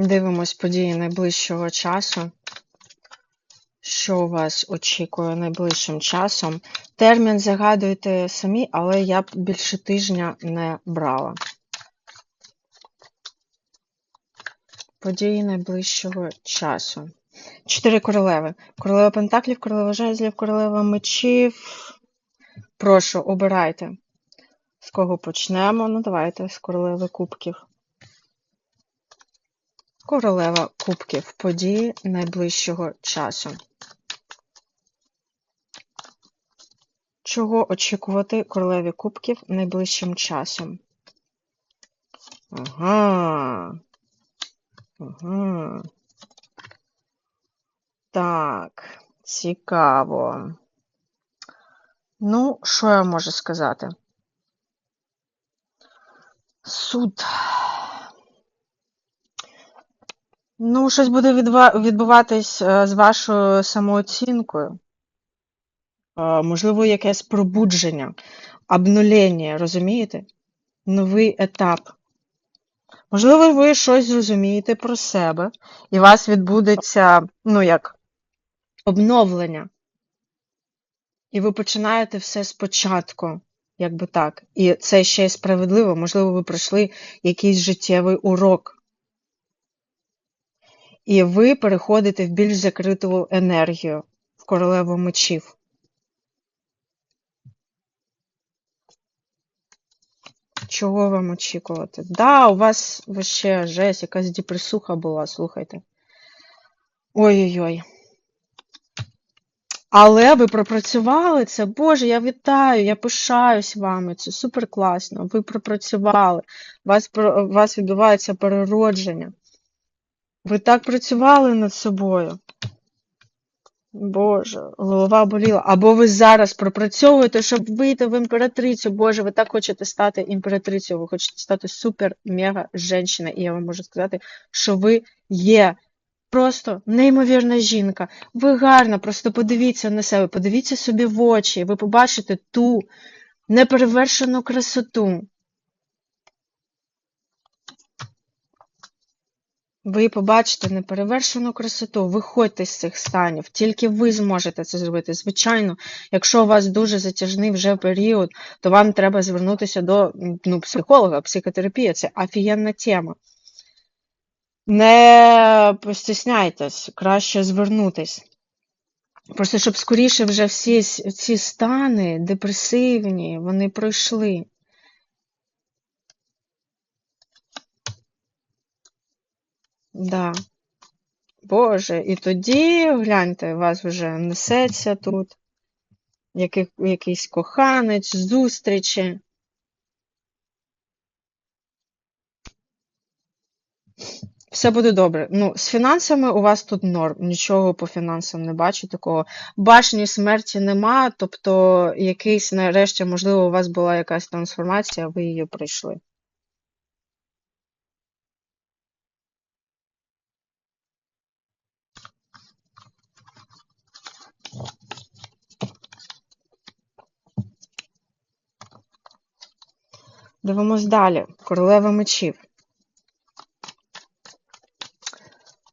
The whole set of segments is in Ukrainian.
Дивимось події найближчого часу. Що вас очікує найближчим часом? Термін загадуйте самі, але я б більше тижня не брала. Події найближчого часу. Чотири королеви. Королева Пентаклів, королева жезлів, королева мечів. Прошу, обирайте. З кого почнемо? Ну, давайте, з королеви кубків. Королева кубків. Події найближчого часу. Чого очікувати королеві кубків найближчим часом? Ага. Ага. Так, цікаво. Ну, що я можу сказати? Суд. Ну, щось буде відва- відбуватись е, з вашою самооцінкою. Е, Можливо, якесь пробудження, обнулення, розумієте? Новий етап. Можливо, ви щось зрозумієте про себе, і у вас відбудеться, ну, як обновлення. І ви починаєте все спочатку, як би так. І це ще й справедливо. Можливо, ви пройшли якийсь життєвий урок. І ви переходите в більш закриту енергію, в королеву мечів. Чого вам очікувати? Да, у вас ще жесть, якась депресуха була, слухайте. Ой-ой-ой. Але ви пропрацювали це. Боже, я вітаю, я пишаюсь вами. Це супер класно. Ви пропрацювали. У вас, у вас відбувається переродження. Ви так працювали над собою. Боже, голова боліла. Або ви зараз пропрацьовуєте, щоб вийти в імператрицю. Боже, ви так хочете стати імператрицею, ви хочете стати супер-мега жінка. І я вам можу сказати, що ви є просто неймовірна жінка. Ви гарна, просто подивіться на себе, подивіться собі в очі, ви побачите ту неперевершену красоту. Ви побачите неперевершену красоту, виходьте з цих станів, тільки ви зможете це зробити. Звичайно, якщо у вас дуже затяжний вже період, то вам треба звернутися до ну, психолога, психотерапія це офігенна тема. Не постісняйтесь, краще звернутись. Просто щоб скоріше вже всі ці стани депресивні, вони пройшли. Да. Боже, і тоді, гляньте, вас вже несеться тут, який, якийсь коханець, зустрічі. Все буде добре. Ну, з фінансами у вас тут норм, нічого по фінансам не бачу такого. Башні смерті нема, тобто якийсь, нарешті, можливо, у вас була якась трансформація, ви її пройшли. Дивимось далі. Королева мечів.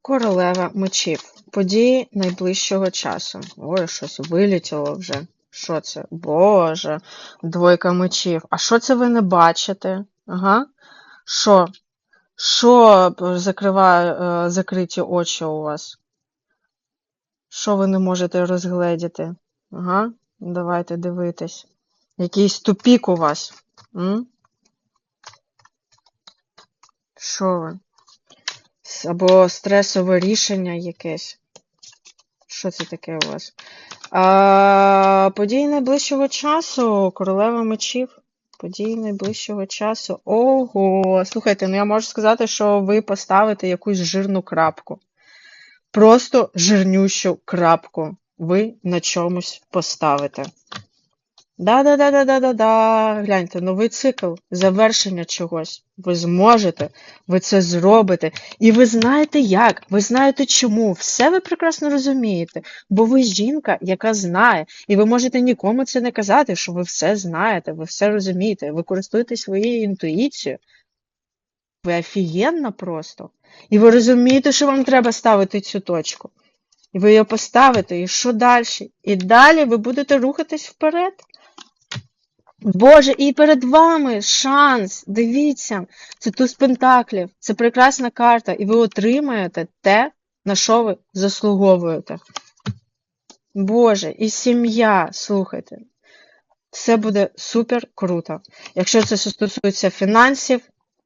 Королева мечів. Події найближчого часу. Ой, щось вилетіло вже. Що це? Боже, двойка мечів. А що це ви не бачите? Ага. Що? Що закриває е, закриті очі у вас? Що ви не можете розгледіти? Ага, давайте дивитись. Якийсь тупік у вас. М? Що? Або стресове рішення якесь. Що це таке у вас? А, події найближчого часу. Королева мечів. Події найближчого часу. Ого! Слухайте, ну я можу сказати, що ви поставите якусь жирну крапку. Просто жирнющу крапку. Ви на чомусь поставите. Да-да-да-да-да-да-да. Гляньте, новий цикл, завершення чогось. Ви зможете, ви це зробите. І ви знаєте як, ви знаєте чому. Все ви прекрасно розумієте. Бо ви жінка, яка знає. І ви можете нікому це не казати, що ви все знаєте, ви все розумієте, ви користуєтесь своєю інтуїцією. ви офігенна просто. І ви розумієте, що вам треба ставити цю точку. І ви її поставите, і що далі? І далі ви будете рухатись вперед. Боже, і перед вами шанс. Дивіться, це туз пентаклів, це прекрасна карта, і ви отримаєте те, на що ви заслуговуєте. Боже, і сім'я, слухайте, все буде супер круто. Якщо це стосується фінансів,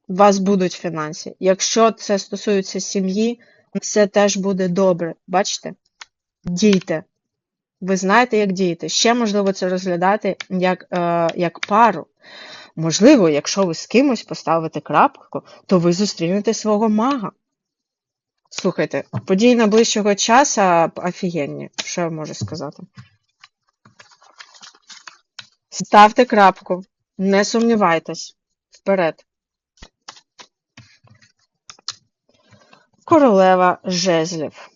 у вас будуть фінанси. Якщо це стосується сім'ї, все теж буде добре. Бачите? Дійте. Ви знаєте, як діяти. Ще можливо це розглядати як, е, як пару. Можливо, якщо ви з кимось поставите крапку, то ви зустрінете свого мага. Слухайте, події найближчого часу офігенні. Що я можу сказати? Ставте крапку, не сумнівайтесь. Вперед. Королева жезлів.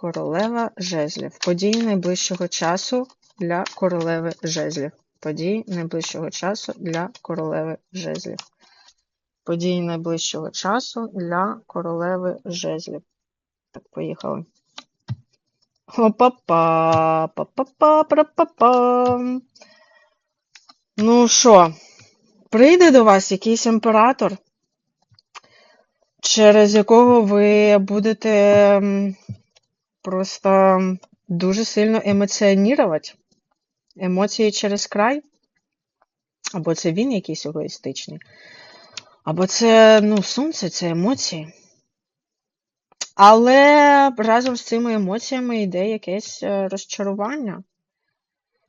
Королева жезлів. Події найближчого часу для королеви жезлів. Події найближчого часу для королеви жезлів. Події найближчого часу для королеви жезлів. Так, поїхали. Опа-па, па-па-па, пра-па-па. Ну що, прийде до вас якийсь імператор, через якого ви будете просто дуже сильно емоціонувати. Емоції через край. Або це він якийсь егоїстичний. Або це, ну, сонце, це емоції. Але разом з цими емоціями йде якесь е, розчарування.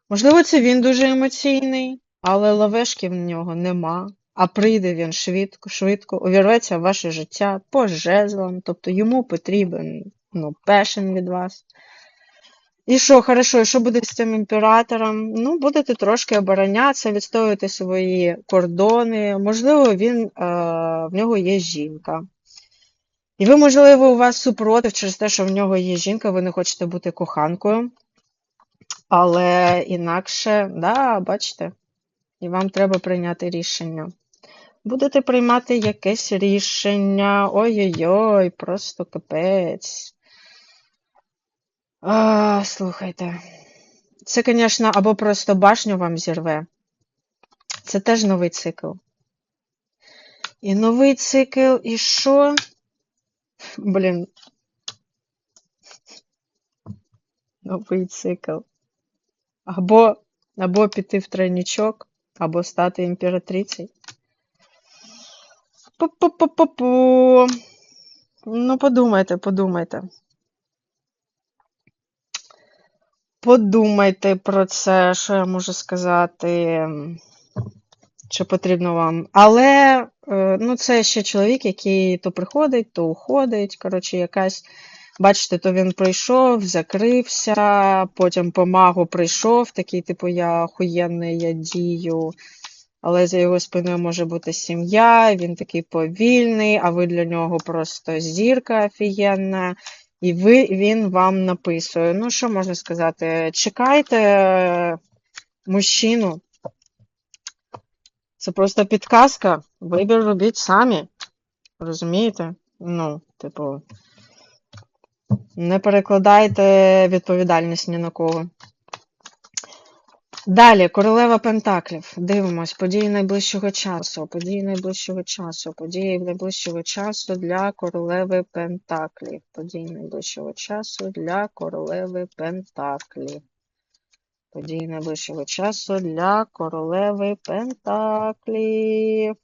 Можливо, це він дуже емоційний, але лавешки в нього нема. А прийде він швидко, швидко, увірветься в ваше життя по жезлам, тобто йому потрібен ну, пешен від вас. І що, хорошо, і що буде з цим імператором? Ну, будете трошки оборонятися, відстоювати свої кордони. Можливо, він, е, в нього є жінка. І ви, можливо, у вас супротив через те, що в нього є жінка, ви не хочете бути коханкою. Але інакше, да, бачите, і вам треба прийняти рішення. Будете приймати якесь рішення. Ой-ой-ой, просто капець. А, слухайте. Це, звісно, або просто башню вам зірве. Це теж новий цикл. І новий цикл, і що? Блін. Новий цикл. Або, або піти в тройничок, або стати імператрицею. Ну, подумайте, подумайте. Подумайте про це, що я можу сказати, що потрібно вам. Але е, ну, це ще чоловік, який то приходить, то уходить. Коротше, якась, бачите, то він прийшов, закрився, потім по магу прийшов, такий, типу, я охуєнний, я дію. Але за його спиною може бути сім'я, він такий повільний, а ви для нього просто зірка офігенна. І ви, він вам написує. Ну, що можна сказати? Чекайте мужчину. Це просто підказка. Вибір робіть самі. Розумієте? Ну, типу, не перекладайте відповідальність ні на кого. Далі, королева Пентаклів. Дивимось, події найближчого часу. Події найближчого часу. Події найближчого часу для королеви Пентаклів. Події найближчого часу для королеви Пентаклів. Події найближчого часу для королеви Пентаклів.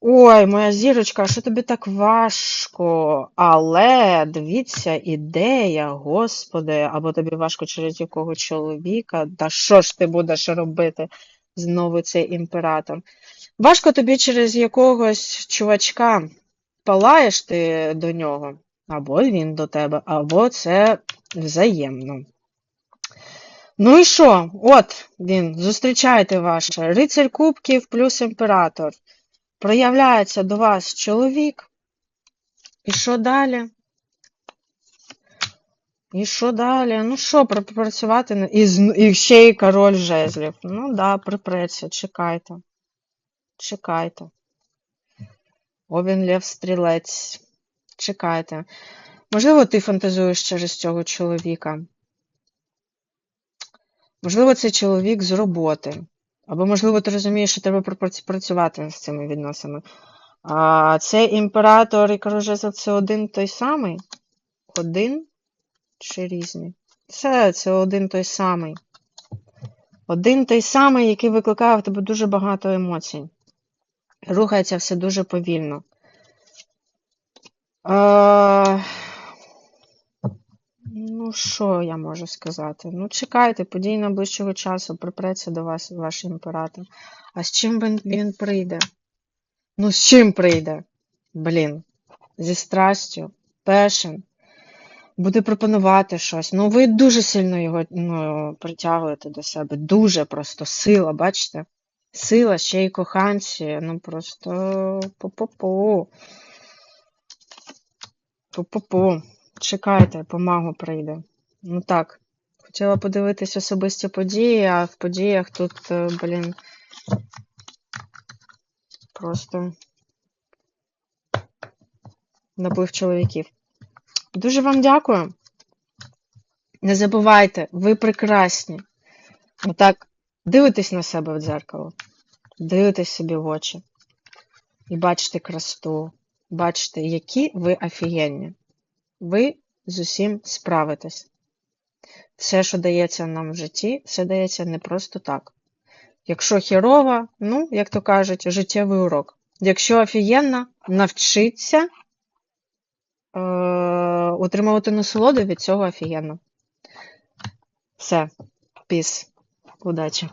Ой, моя зірочка, що тобі так важко? Але дивіться, ідея, господи, або тобі важко через якого чоловіка, та що ж ти будеш робити знову цей імператор? Важко тобі через якогось чувачка, палаєш ти до нього, або він до тебе, або це взаємно. Ну і що? От він, зустрічайте ваше. Рицарь Кубків плюс імператор. Проявляється до вас чоловік. І що далі? І що далі? Ну що, працювати на- і, і ще й король жезлів. Ну да, припреться, чекайте. Чекайте. Овін Лев Стрілець. Чекайте. Можливо, ти фантазуєш через цього чоловіка. Можливо, це чоловік з роботи. Або, можливо, ти розумієш, що треба працювати з цими відносинами. А цей імператор і король це один той самий? Один чи різні? Це, це один той самий. Один той самий, який викликає в тебе дуже багато емоцій. Рухається все дуже повільно. Е, Ну, що я можу сказати? Ну, чекайте, події найближчого часу, припреться до вас ваш імператор. А з чим він, він прийде? Ну, з чим прийде? Блін, зі страстю, пешен, буде пропонувати щось. Ну, ви дуже сильно його ну, притягуєте до себе. Дуже просто сила, бачите? Сила, ще й коханці. Ну, просто пу-пу-пу. Пу-пу-пу. Чекайте, помагу прийде. Ну так. Хотіла подивитись особисті події, а в подіях тут, е, блін, просто наплив чоловіків. Дуже вам дякую. Не забувайте, ви прекрасні. Отак, дивитесь на себе в дзеркало, дивитесь собі в очі і бачите красоту, бачите, які ви офігенні. Ви з усім справитесь. Все, що дається нам в житті, все дається не просто так. Якщо хірова, ну, як то кажуть, життєвий урок. Якщо офігенна, навчиться е- отримувати насолоду від цього офігенно. Все, піс, удачі.